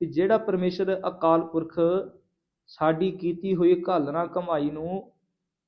ਕਿ ਜਿਹੜਾ ਪਰਮੇਸ਼ਰ ਅਕਾਲ ਪੁਰਖ ਸਾਡੀ ਕੀਤੀ ਹੋਈ ਘਾਲਣਾ ਕਮਾਈ ਨੂੰ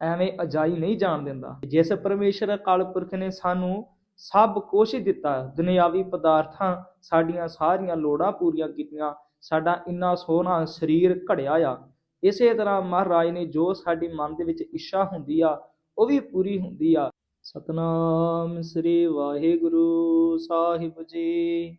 ਐਵੇਂ ਅਜਾਈ ਨਹੀਂ ਜਾਣ ਦਿੰਦਾ। ਜਿਸ ਪਰਮੇਸ਼ਰ ਅਕਾਲ ਪੁਰਖ ਨੇ ਸਾਨੂੰ ਸਭ ਕੁਝ ਦਿੱਤਾ, ਦੁਨਿਆਵੀ ਪਦਾਰਥਾਂ ਸਾਡੀਆਂ ਸਾਰੀਆਂ ਲੋੜਾਂ ਪੂਰੀਆਂ ਕੀਤੀਆਂ, ਸਾਡਾ ਇੰਨਾ ਸੋਹਣਾ ਸਰੀਰ ਘੜਿਆ ਆ। ਇਸੇ ਤਰ੍ਹਾਂ ਮਹਾਰਾਜ ਨੇ ਜੋ ਸਾਡੀ ਮਨ ਦੇ ਵਿੱਚ ਇੱਛਾ ਹੁੰਦੀ ਆ, ਉਹ ਵੀ ਪੂਰੀ ਹੁੰਦੀ ਆ। ਸਤਨਾਮ ਸ੍ਰੀ ਵਾਹਿਗੁਰੂ ਸਾਹਿਬ ਜੀ।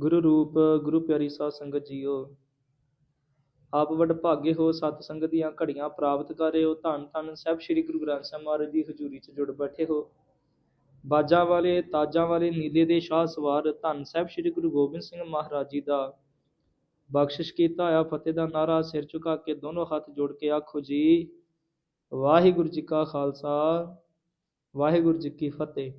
ਗੁਰੂ ਰੂਪ, ਗੁਰੂ ਪਿਆਰੀ ਸਾਧ ਸੰਗਤ ਜੀਓ। ਆਪ ਵੱਡ ਭਾਗੇ ਹੋ, ਸਤ ਸੰਗਤ ਦੀਆਂ ਘੜੀਆਂ ਪ੍ਰਾਪਤ ਕਰ ਰਹੇ ਹੋ, ਧੰਨ ਧੰਨ ਸਾਹਿਬ ਸ੍ਰੀ ਗੁਰੂ ਗ੍ਰੰਥ ਸਾਹਿਬ ਮਹਾਰਾਜ ਦੀ ਹਜ਼ੂਰੀ 'ਚ ਜੁੜ ਬੈਠੇ ਹੋ। ਬਾਜਾਂ ਵਾਲੇ, ਤਾਜਾਂ ਵਾਲੇ, ਨੀਲੇ ਦੇ ਸ਼ਾਹ ਸਵਾਰ, ਧੰਨ ਸਾਹਿਬ ਸ੍ਰੀ ਗੁਰੂ ਗੋਬਿੰਦ ਸਿੰਘ ਮਹਾਰਾਜ ਜੀ ਦਾ। ਬਖਸ਼ਿਸ਼ ਕੀਤਾ ਆ ਫਤਿਹ ਦਾ ਨਾਰਾ ਸਿਰ ਝੁਕਾ ਕੇ ਦੋਨੋਂ ਹੱਥ ਜੋੜ ਕੇ ਆਖੋ ਜੀ, ਵਾਹਿਗੁਰੂ ਜੀ ਕਾ ਖਾਲਸਾ, ਵਾਹਿਗੁਰੂ ਜੀ ਕੀ ਫਤਿਹ।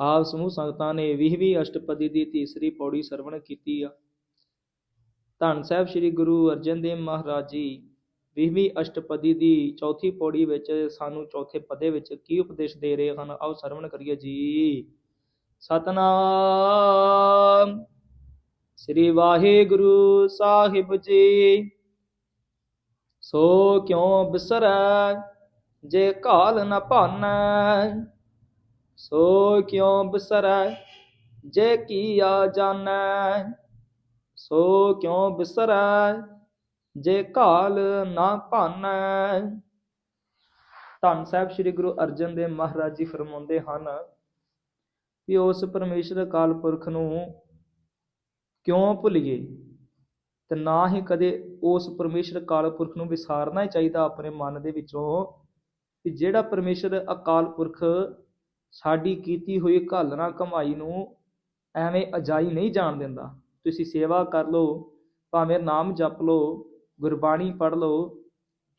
ਆਪ ਸਮੂਹ ਸੰਗਤਾਂ ਨੇ 20ਵੀਂ ਅਸ਼ਟਪਦੀ ਦੀ ਤੀਸਰੀ ਪੌੜੀ ਸਰਵਣ ਕੀਤੀ ਆ। ਧੰਨ ਸਾਹਿਬ ਸ੍ਰੀ ਗੁਰੂ ਅਰਜਨ ਦੇਵ ਮਹਾਰਾਜ ਜੀ 20ਵੀਂ ਅਸ਼ਟਪਦੀ ਦੀ ਚੌਥੀ ਪੌੜੀ ਵਿੱਚ ਸਾਨੂੰ ਚੌਥੇ ਪਦੇ ਵਿੱਚ ਕੀ ਉਪਦੇਸ਼ ਦੇ ਰਹੇ ਹਨ? ਆਓ ਸਰਵਣ ਕਰੀਏ ਜੀ। ਸਤਨਾਮ। ਸ੍ਰੀ ਵਾਹਿਗੁਰੂ ਸਾਹਿਬ ਜੀ, ਸੋ ਕਿਉ ਬਿਸਰੈ? ਜੇ ਕਾਲ ਨ ਭਾਨੈ ਸੋ ਕਿਉ ਬਿਸਰੈ? ਜੇ ਕੀਆ ਜਾਣੈ। ਸੋ ਕਿਉ ਬਿਸਰੈ? ਜੇ ਘਾਲ ਨਾ ਭਾਨੈ। ਧੰਨ ਸਾਹਿਬ ਸ੍ਰੀ ਗੁਰੂ ਅਰਜਨ ਦੇਵ ਮਹਾਰਾਜ ਜੀ ਫਰਮਾਉਂਦੇ ਹਨ ਕਿ ਉਸ ਪਰਮੇਸ਼ਰ ਅਕਾਲ ਪੁਰਖ ਨੂੰ ਕਿਉਂ ਭੁੱਲੀਏ? ਤੇ ਨਾ ਹੀ ਕਦੇ ਉਸ ਪਰਮੇਸ਼ਰ ਅਕਾਲ ਪੁਰਖ ਨੂੰ ਵਿਸਾਰਨਾ ਹੀ ਚਾਹੀਦਾ ਆਪਣੇ ਮਨ ਦੇ ਵਿੱਚੋਂ ਕਿ ਜਿਹੜਾ ਪਰਮੇਸ਼ਰ ਅਕਾਲ ਪੁਰਖ ਸਾਡੀ ਕੀਤੀ ਹੋਈ ਘਾਲਣਾ ਕਮਾਈ ਨੂੰ ਐਵੇਂ ਅਜਾਈ ਨਹੀਂ ਜਾਣ ਦਿੰਦਾ। ਤੁਸੀਂ ਸੇਵਾ ਕਰ ਲਓ, ਭਾਵੇਂ ਨਾਮ ਜਪ ਲਓ, ਗੁਰਬਾਣੀ ਪੜ੍ਹ ਲਓ,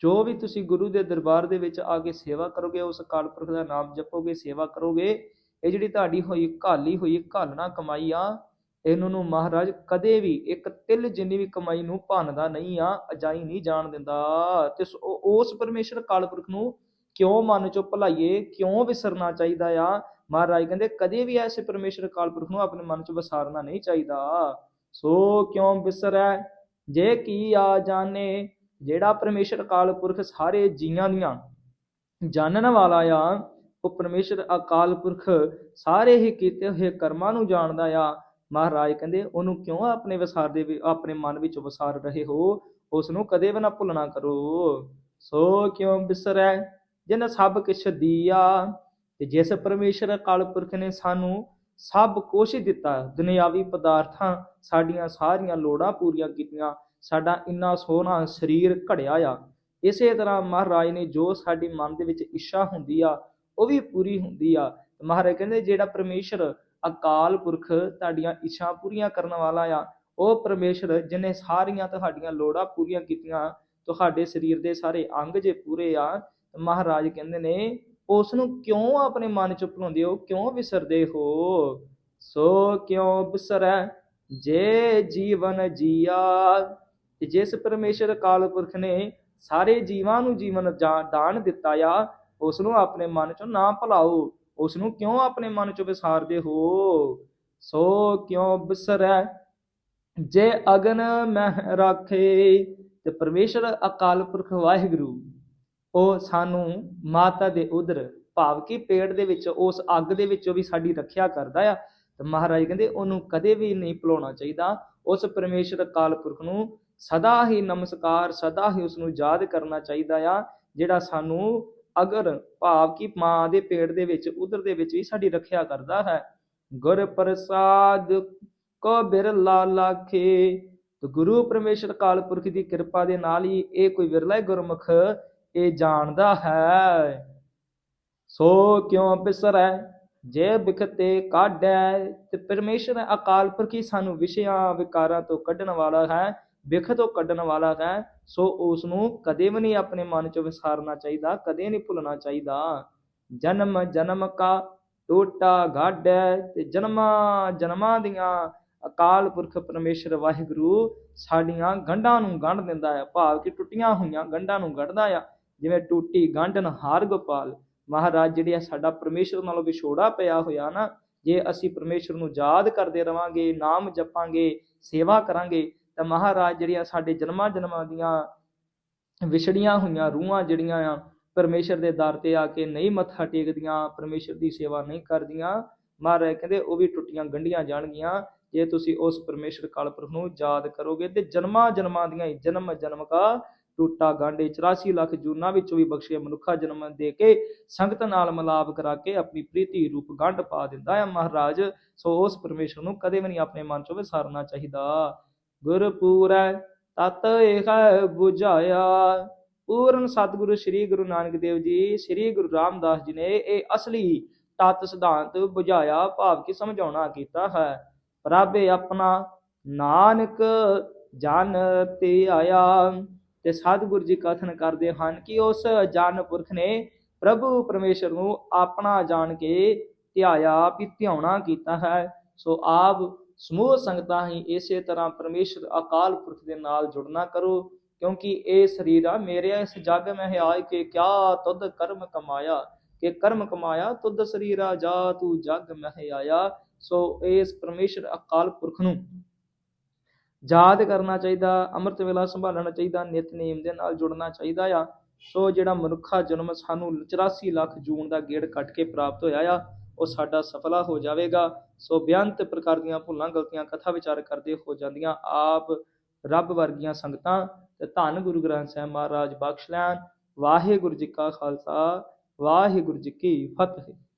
ਜੋ ਵੀ ਤੁਸੀਂ ਗੁਰੂ ਦੇ ਦਰਬਾਰ ਦੇ ਵਿੱਚ ਆ ਕੇ ਸੇਵਾ ਕਰੋਗੇ, ਉਸ ਅਕਾਲ ਪੁਰਖ ਦਾ ਨਾਮ ਜਪੋਗੇ, ਸੇਵਾ ਕਰੋਗੇ, ਇਹ ਜਿਹੜੀ ਤੁਹਾਡੀ ਹੋਈ ਘਾਲੀ ਹੋਈ ਘਾਲਣਾ ਕਮਾਈ ਆ, ਇਹਨੂੰ ਨੂੰ ਮਹਾਰਾਜ ਕਦੇ ਵੀ ਇੱਕ ਤਿਲ ਜਿੰਨੀ ਵੀ ਕਮਾਈ ਨੂੰ ਭੰਨਦਾ ਨਹੀਂ ਆ, ਅਜਾਈ ਨਹੀਂ ਜਾਣ ਦਿੰਦਾ। ਤੇ ਉਸ ਪਰਮੇਸ਼ਰ ਕਾਲ ਪੁਰਖ ਨੂੰ ਕਿਉਂ ਮਨ ਚੋਂ ਭੁਲਾਈਏ, ਕਿਉਂ ਵਿਸਰਨਾ ਚਾਹੀਦਾ ਆ? ਮਹਾਰਾਜ ਕਹਿੰਦੇ, ਕਦੇ ਵੀ ਐਸੇ ਪਰਮੇਸ਼ਰ ਅਕਾਲ ਪੁਰਖ ਨੂੰ ਆਪਣੇ ਮਨ ਚ ਵਿਸਾਰਨਾ ਨਹੀਂ ਚਾਹੀਦਾ। ਸੋ ਕਿਉਂ ਵਿਸਰੈ? ਜੇ ਕੀ ਆ ਜਾਣੇ, ਜਿਹੜਾ ਪਰਮੇਸ਼ਰ ਅਕਾਲ ਪੁਰਖ ਸਾਰੇ ਜੀਆਂ ਦੀਆਂ ਜਾਣਨ ਵਾਲਾ ਆ, ਉਹ ਪਰਮੇਸ਼ਰ ਅਕਾਲ ਪੁਰਖ ਸਾਰੇ ਹੀ ਕੀਤੇ ਹੋਏ ਕਰਮਾਂ ਨੂੰ ਜਾਣਦਾ ਆ। ਮਹਾਰਾਜ ਕਹਿੰਦੇ, ਉਹਨੂੰ ਕਿਉਂ ਆਪਣੇ ਵਿਸਾਰ ਦੇ ਆਪਣੇ ਮਨ ਵਿੱਚ ਵਿਸਾਰ ਰਹੇ ਹੋ? ਉਸ ਨੂੰ ਕਦੇ ਵੀ ਨਾ ਭੁੱਲਣਾ ਕਰੋ। ਸੋ ਕਿਉਂ ਬਿਸਰੈ ਜਿਨ ਸਭ ਕਿਛ ਦੀਆ, ਤੇ ਜਿਸ ਪਰਮੇਸ਼ਰ ਅਕਾਲ ਪੁਰਖ ਨੇ ਸਾਨੂੰ ਸਭ ਕੁਝ ਦਿੱਤਾ, ਦੁਨਿਆਵੀ ਪਦਾਰਥਾਂ ਸਾਡੀਆਂ ਸਾਰੀਆਂ ਲੋੜਾਂ ਪੂਰੀਆਂ ਕੀਤੀਆਂ, ਸਾਡਾ ਇੰਨਾ ਸੋਹਣਾ ਸਰੀਰ ਘੜਿਆ ਆ। ਇਸੇ ਤਰ੍ਹਾਂ ਮਹਾਰਾਜ ਨੇ ਜੋ ਸਾਡੀ ਮਨ ਦੇ ਵਿੱਚ ਇੱਛਾ ਹੁੰਦੀ ਆ, ਉਹ ਵੀ ਪੂਰੀ ਹੁੰਦੀ ਆ। ਮਹਾਰਾਜ ਕਹਿੰਦੇ, ਜਿਹੜਾ ਪਰਮੇਸ਼ਰ ਅਕਾਲ ਪੁਰਖ ਤੁਹਾਡੀਆਂ ਇੱਛਾ ਪੂਰੀਆਂ ਕਰਨ ਵਾਲਾ ਆ, ਉਹ ਪਰਮੇਸ਼ਰ ਜਿਨੇ ਸਾਰੀਆਂ ਤੁਹਾਡੀਆਂ ਲੋੜਾਂ ਪੂਰੀਆਂ ਕੀਤੀਆਂ, ਤੁਹਾਡੇ ਸਰੀਰ ਦੇ ਸਾਰੇ ਅੰਗ ਜੇ ਪੂਰੇ ਆ ਮਹਾਰਾਜ ਕਹਿੰਦੇ ਨੇ ਉਸ ਨੂੰ ਕਿਉਂ ਆਪਣੇ ਮਨ ਚ ਭੁਲਾਉਂਦੇ ਹੋ? ਕਿਉਂ ਵਿਸਰਦੇ ਹੋ? ਸੋ ਕਿਉਂ ਬਿਸਰੈ ਜੇ ਜੀਵਨ ਜੀਆ ਜਿਸ ਪਰਮੇਸ਼ਰ ਅਕਾਲ ਪੁਰਖ ਨੇ ਸਾਰੇ ਜੀਵਾਂ ਨੂੰ ਜੀਵਨ ਜਾ- ਦਾਨ ਦਿੱਤਾ ਆ ਉਸ ਨੂੰ ਆਪਣੇ ਮਨ ਚੋਂ ਨਾ ਭੁਲਾਓ। ਉਸ ਨੂੰ ਕਿਉਂ ਆਪਣੇ ਮਨ ਚੋਂ ਵਿਸਾਰਦੇ ਹੋ? ਸੋ ਕਿਉਂ ਬਿਸਰੈ ਜੇ ਅਗਨ ਮਹਿ ਰਾਖੇ, ਤੇ ਪਰਮੇਸ਼ਰ ਅਕਾਲ ਪੁਰਖ ਵਾਹਿਗੁਰੂ ਉਹ ਸਾਨੂੰ ਮਾਤਾ ਦੇ ਉਦਰ ਭਾਵ ਕਿ ਪੇੜ ਦੇ ਵਿੱਚ, ਉਸ ਅੱਗ ਦੇ ਵਿੱਚੋਂ ਵੀ ਸਾਡੀ ਰੱਖਿਆ ਕਰਦਾ ਆ। ਤੇ ਮਹਾਰਾਜ ਕਹਿੰਦੇ ਉਹਨੂੰ ਕਦੇ ਵੀ ਨਹੀਂ ਭੁਲਾਉਣਾ ਚਾਹੀਦਾ। ਉਸ ਪਰਮੇਸ਼ਰ ਅਕਾਲ ਪੁਰਖ ਨੂੰ ਸਦਾ ਹੀ ਨਮਸਕਾਰ, ਸਦਾ ਹੀ ਉਸ ਨੂੰ ਯਾਦ ਕਰਨਾ ਚਾਹੀਦਾ ਆ, ਜਿਹੜਾ ਸਾਨੂੰ ਅਗਰ ਭਾਵ ਕਿ ਮਾਂ ਦੇ ਪੇਟ ਦੇ ਵਿੱਚ ਉਦਰ ਦੇ ਵਿੱਚ ਵੀ ਸਾਡੀ ਰੱਖਿਆ ਕਰਦਾ ਹੈ। ਗੁਰ ਪ੍ਰਸਾਦ ਕੋ ਬਿਰਲਾ ਲਾਖੇ। ਤੇ ਗੁਰੂ ਪਰਮੇਸ਼ਰ ਕਾਲ ਪੁਰਖ ਦੀ ਕਿਰਪਾ ਦੇ ਨਾਲ ਹੀ ਇਹ ਕੋਈ ਵਿਰਲਾ ਗੁਰਮੁਖ ਇਹ ਜਾਣਦਾ ਹੈ। ਸੋ ਕਿਉ ਬਿਸਰੈ? ਜੇ ਬਿਖਤੇ ਕਾਢੈ, ਤੇ ਪਰਮੇਸ਼ਰ ਅਕਾਲ ਪੁਰਖ ਹੀ ਸਾਨੂੰ ਵਿਸ਼ਿਆਂ ਵਿਕਾਰਾਂ ਤੋਂ ਕੱਢਣ ਵਾਲਾ ਹੈ, ਬਿਖ ਤੋਂ ਕੱਢਣ ਵਾਲਾ ਹੈ, ਸੋ ਉਸ ਨੂੰ ਕਦੇ ਵੀ ਨਹੀਂ ਆਪਣੇ ਮਨ ਚੋਂ ਵਿਸਾਰਨਾ ਚਾਹੀਦਾ, ਕਦੇ ਨਹੀਂ ਭੁੱਲਣਾ ਚਾਹੀਦਾ। ਜਨਮ ਜਨਮ ਕਾ ਟੋਟਾ ਗਾਢੈ ਤੇ ਜਨਮਾਂ ਜਨਮਾਂ ਦੀਆਂ ਅਕਾਲ ਪੁਰਖ ਪਰਮੇਸ਼ਰ ਵਾਹਿਗੁਰੂ ਸਾਡੀਆਂ ਗੰਢਾਂ ਨੂੰ ਗੰਢ ਦਿੰਦਾ ਹੈ ਭਾਵ ਕਿ ਟੁੱਟੀਆਂ ਹੋਈਆਂ ਗੰਢਾਂ ਨੂੰ ਗੰਢਦਾ ਆ। ਜਿਵੇਂ ਟੂਟੀ ਗੰਢਨ ਹਾਰ ਗੋਪਾਲ, ਮਹਾਰਾਜ ਜਿਹੜੇ ਆ ਸਾਡਾ ਪਰਮੇਸ਼ਰ ਨਾਲੋਂ ਵਿਛੋੜਾ ਪਿਆ ਹੋਇਆ ਨਾ, ਜੇ ਅਸੀਂ ਪਰਮੇਸ਼ਰ ਨੂੰ ਯਾਦ ਕਰਦੇ ਰਵਾਂਗੇ, ਨਾਮ ਜਪਾਂਗੇ, ਸੇਵਾ ਕਰਾਂਗੇ, ਤਾਂ ਮਹਾਰਾਜ ਜਿਹੜੀਆਂ ਸਾਡੇ ਜਨਮਾਂ ਜਨਮਾਂ ਦੀਆਂ ਵਿਛੜੀਆਂ ਹੋਈਆਂ ਰੂਹਾਂ ਜਿਹੜੀਆਂ ਆ, ਪਰਮੇਸ਼ਰ ਦੇ ਦਰ ਤੇ ਆ ਕੇ ਨਹੀਂ ਮੱਥਾ ਟੇਕਦੀਆਂ, ਪਰਮੇਸ਼ਰ ਦੀ ਸੇਵਾ ਨਹੀਂ ਕਰਦੀਆਂ, ਮਹਾਰਾਜ ਕਹਿੰਦੇ ਉਹ ਵੀ ਟੁੱਟੀਆਂ ਗੰਢੀਆਂ ਜਾਣਗੀਆਂ, ਜੇ ਤੁਸੀਂ ਉਸ ਪਰਮੇਸ਼ਰ ਕਾਲਪੁਰਖ ਨੂੰ ਯਾਦ ਕਰੋਗੇ ਤੇ ਜਨਮਾਂ ਜਨਮਾਂ ਦੀਆਂ ਜਨਮ ਜਨਮ ਕਾ ਟੂਟਾ ਗਾਂਢੇ 84 ਲੱਖ ਜੂਨਾਂ ਵਿੱਚੋਂ ਵੀ ਬਖਸ਼ੇ ਮਨੁੱਖਾ ਜਨਮ ਦੇ ਕੇ ਸੰਗਤ ਨਾਲ ਮਲਾਪ ਕਰਾ ਕੇ ਆਪਣੀ ਪ੍ਰੀਤੀ ਰੂਪ ਗੰਢ ਪਾ ਦਿੰਦਾ ਹੈ। ਮਹਾਰਾਜ, ਸੋ ਉਸ ਪਰਮੇਸ਼ਰ ਨੂੰ ਕਦੇ ਵੀ ਨਹੀਂ ਆਪਣੇ ਮਨ ਚੋਂ ਵਿਸਾਰਨਾ ਚਾਹੀਦਾ। ਗੁਰਪੂਰੈ, ਤਤ ਇਹ 부ਝਾਇਆ ਪੂਰਨ ਸਤਿਗੁਰੂ ਸ੍ਰੀ ਗੁਰੂ ਨਾਨਕ ਦੇਵ ਜੀ, ਸ੍ਰੀ ਗੁਰੂ ਰਾਮਦਾਸ ਜੀ ਨੇ ਇਹ ਅਸਲੀ ਤਤ ਸਿਧਾਂਤ ਬੁਝਾਇਆ, ਭਾਵ ਕਿ ਸਮਝਾਉਣਾ ਕੀਤਾ ਹੈ। ਪ੍ਰਭੇ ਆਪਣਾ ਨਾਨਕ ਜਨ ਤੇ ਆਇਆ। ਤੇ ਸਤਿਗੁਰੂ ਜੀ ਕਥਨ ਕਰਦੇ ਹਨ ਕਿ ਉਸ ਜਨ ਪੁਰਖ ਨੇ ਪ੍ਰਭੂ ਪਰਮੇਸ਼ਰ ਨੂੰ ਆਪਣਾ ਜਾਣ ਕੇ ਧਿਆਇਆ, ਵੀ ਧਿਆਉਣਾ ਕੀਤਾ ਹੈ। ਸੋ ਆਪ ਸਮੂਹ ਸੰਗਤਾਂ ਹੀ ਇਸੇ ਤਰ੍ਹਾਂ ਪਰਮੇਸ਼ਰ ਅਕਾਲ ਪੁਰਖ ਦੇ ਨਾਲ ਜੁੜਨਾ ਕਰੋ, ਕਿਉਂਕਿ ਇਹ ਸਰੀਰ ਆ ਮੇਰੇ, ਇਸ ਜਗ ਮਹਿ ਆਇ ਕੇ ਕਿਆ ਤੁਧ ਕਰਮ ਕਮਾਇਆ, ਕਿ ਕਰਮ ਕਮਾਇਆ ਤੁਧ ਸਰੀਰਾ ਜਾ ਤੂੰ ਜਗ ਮਹਿ ਆਇਆ। ਸੋ ਇਸ ਪਰਮੇਸ਼ਰ ਅਕਾਲ ਪੁਰਖ ਨੂੰ ਯਾਦ ਕਰਨਾ ਚਾਹੀਦਾ, ਅੰਮ੍ਰਿਤ ਵੇਲਾ ਸੰਭਾਲਣਾ ਚਾਹੀਦਾ ਨਿਤਨੇਮ ਦੇ ਨਾਲ ਜੁੜਨਾ ਚਾਹੀਦਾ ਆ। ਸੋ ਜਿਹੜਾ ਮਨੁੱਖਾ ਜਨਮ ਸਾਨੂੰ 84 ਲੱਖ ਜੂਨ ਦਾ ਗੇੜ ਕੱਟ ਕੇ ਪ੍ਰਾਪਤ ਹੋਇਆ ਆ, ਉਹ ਸਾਡਾ ਸਫਲਾ ਹੋ ਜਾਵੇਗਾ। ਸੋ ਬੇਅੰਤ ਪ੍ਰਕਾਰ ਦੀਆਂ ਭੁੱਲਾਂ, ਗਲਤੀਆਂ, ਕਥਾ ਵਿਚਾਰ ਕਰਦੇ ਹੋ ਜਾਂਦੀਆਂ ਆਪ ਰੱਬ ਵਰਗੀਆਂ ਸੰਗਤਾਂ। ਤੇ ਧੰਨ ਗੁਰੂ ਗ੍ਰੰਥ ਸਾਹਿਬ ਮਹਾਰਾਜ, ਬਖਸ਼ ਲੈਣ। ਵਾਹਿਗੁਰੂ ਜੀ ਕਾ ਖਾਲਸਾ, ਵਾਹਿਗੁਰੂ ਜੀ ਕੀ ਫਤਿਹ।